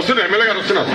వస్తున్నారు ఎమ్మెల్యే గారు వస్తున్నారు.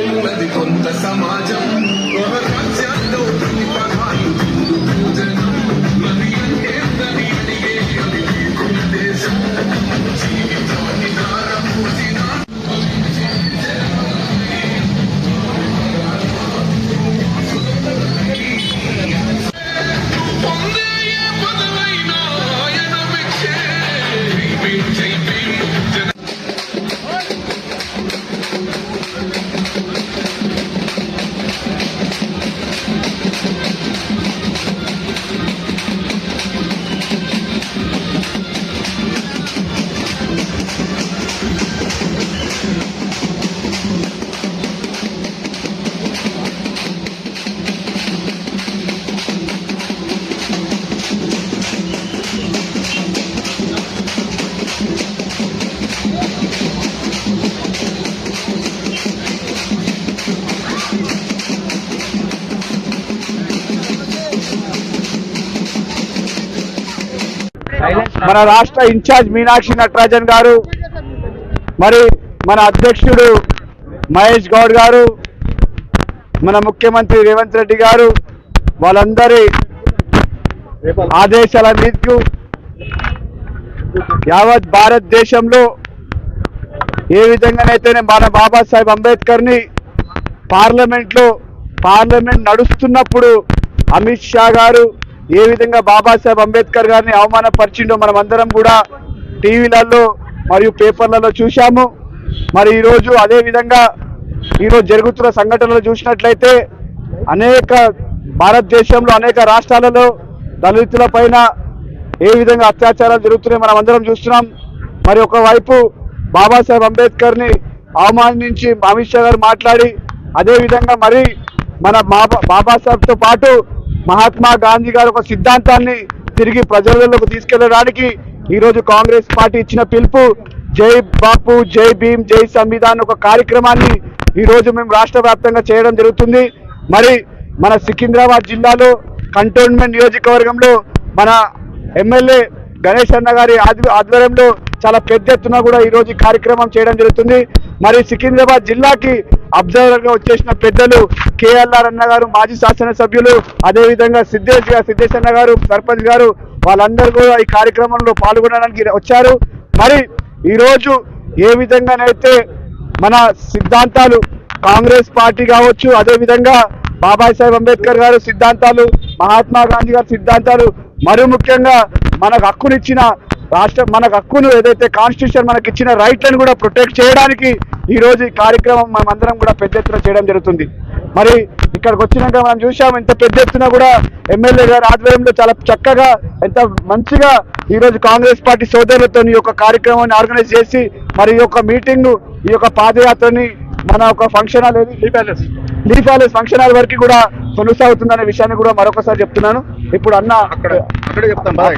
ఉన్నది కొంత సమాజం. మన రాష్ట్ర ఇన్ఛార్జ్ మీనాక్షి నటరాజన్ గారు మరి మన అధ్యక్షుడు మహేష్ గౌడ్ గారు మన ముఖ్యమంత్రి రేవంత్ రెడ్డి గారు వాళ్ళందరి ఆదేశాల మీదకు యావత్ భారతదేశంలో ఏ విధంగానైతేనే మన బాబాసాహెబ్ అంబేద్కర్ని పార్లమెంట్లో పార్లమెంట్ నడుస్తున్నప్పుడు అమిత్ షా గారు ఏ విధంగా బాబాసాహెబ్ అంబేద్కర్ గారిని అవమానపరిచిండో మనం అందరం కూడా టీవీలలో మరియు పేపర్లలో చూశాము. మరి ఈరోజు అదే విధంగా ఈరోజు జరుగుతున్న సంఘటనలు చూసినట్లయితే అనేక భారతదేశంలో అనేక రాష్ట్రాలలో దళితుల పైన ఏ విధంగా అత్యాచారాలు జరుగుతున్నాయి మనం అందరం చూస్తున్నాం. మరి ఒకవైపు బాబాసాహెబ్ అంబేద్కర్ని అవమానించి అమిత్ షా గారు మాట్లాడి అదేవిధంగా మరి మన బాబా బాబాసాహెబ్ పాటు మహాత్మా గాంధీ గారు ఒక సిద్ధాంతాన్ని తిరిగి ప్రజలలోకి తీసుకెళ్ళడానికి ఈరోజు కాంగ్రెస్ పార్టీ ఇచ్చిన పిలుపు జై బాపు జై భీమ్ జై సంవిధాన్ ఒక కార్యక్రమాన్ని ఈరోజు మేము రాష్ట్ర వ్యాప్తంగా చేయడం జరుగుతుంది. మరి మన సికింద్రాబాద్ జిల్లాలో కంటోన్మెంట్ నియోజకవర్గంలో మన ఎమ్మెల్యే గణేష్ అన్న గారి ఆధ్వర్యంలో చాలా పెద్ద ఎత్తున కూడా ఈ రోజు కార్యక్రమం చేయడం జరుగుతుంది. మరి సికింద్రాబాద్ జిల్లాకి అబ్జర్వర్గా వచ్చేసిన పెద్దలు కేఎల్ఆర్ అన్న గారు మాజీ శాసనసభ్యులు అదేవిధంగా సిద్ధేష్ గారు సిద్ధేష్ అన్న గారు సర్పంచ్ గారు వాళ్ళందరూ కూడా ఈ కార్యక్రమంలో పాల్గొనడానికి వచ్చారు. మరి ఈరోజు ఏ విధంగానైతే మన సిద్ధాంతాలు కాంగ్రెస్ పార్టీ కావచ్చు అదేవిధంగా విధంగా బాబాసాహెబ్ అంబేద్కర్ గారు సిద్ధాంతాలు మహాత్మా గాంధీ గారి సిద్ధాంతాలు మరి ముఖ్యంగా మనకు హక్కునిచ్చిన రాష్ట్ర మనకు హక్కును ఏదైతే కాన్స్టిట్యూషన్ మనకి ఇచ్చిన రైట్లను కూడా ప్రొటెక్ట్ చేయడానికి ఈ రోజు ఈ కార్యక్రమం మనం అందరం కూడా పెద్ద ఎత్తున చేయడం జరుగుతుంది. మరి ఇక్కడికి వచ్చినాక మనం చూసాం ఎంత పెద్ద ఎత్తున కూడా ఎమ్మెల్యే గారి ఆధ్వర్యంలో చాలా చక్కగా ఎంత మంచిగా ఈ రోజు కాంగ్రెస్ పార్టీ సోదరులతో ఈ యొక్క కార్యక్రమాన్ని ఆర్గనైజ్ చేసి మరి ఈ యొక్క మీటింగ్ ఈ యొక్క పాదయాత్రని మన ఒక ఫంక్షన్ హాల్ ఏది? Lee palace Lee palace function hall వరకు కూడా కొనసాగుతుందనే విషయాన్ని కూడా మరొకసారి చెప్తున్నాను. ఇప్పుడు అన్న అక్కడ అక్కడే చెప్తాం బాయ్.